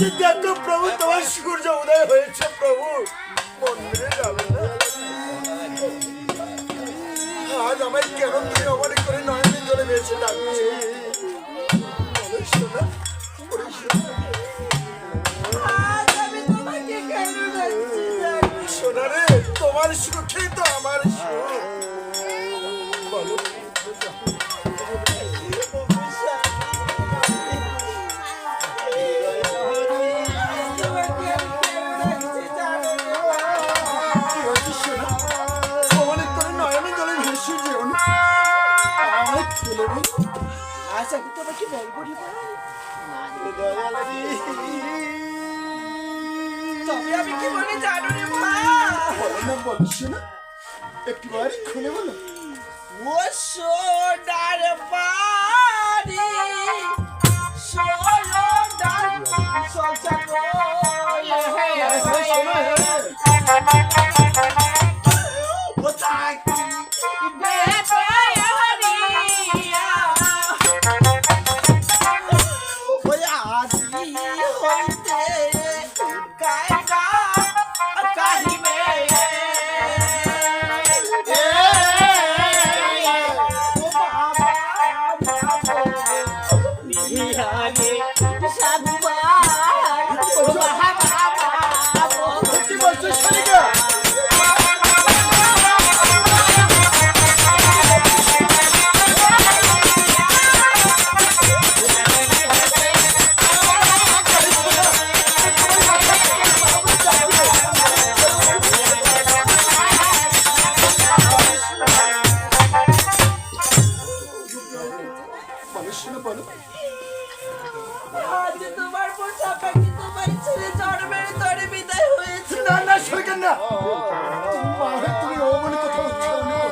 যে দেখো প্রভু তোমার সূর্য উদয় হয়েছে প্রভু মন্দিরে যাবে না। আজ আমায় কেন করে শোনা ওরে আমি তোমাকে কেন ডাকছি জানো? সোনা রে, তোমার সুখে তো আমার সুখ। বলো। তোমাকে বলব রে মা। তবে আমি কি বলে জানো রে মা? বলো না বলো শোনা। একটুবারই খুলে বলো। ও সোনার বাড়ি সোনার সংসার ও না? সরকার না মা হয়ে তুমি অমনে কোথাও উচ্চারণ করো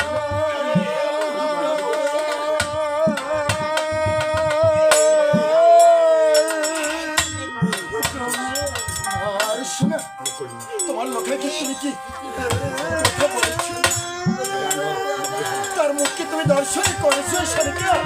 আর শোনো তুমি কি তার মুখকে তুমি দর্শন করেছ সরকার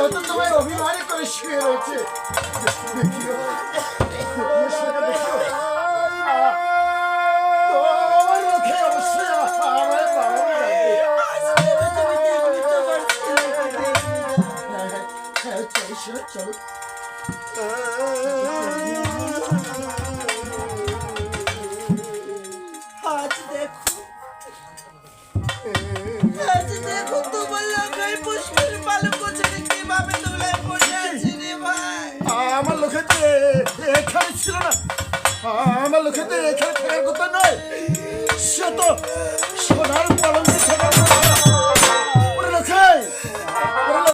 হয়তো তোমায় অভিমানী করে শুয়ে রয়েছে। দেখিও আমার লোকেতে এখানে ছিল না। আমার লোকেতে এখানে থাকার কথা নয়। সে তো সোনার পালন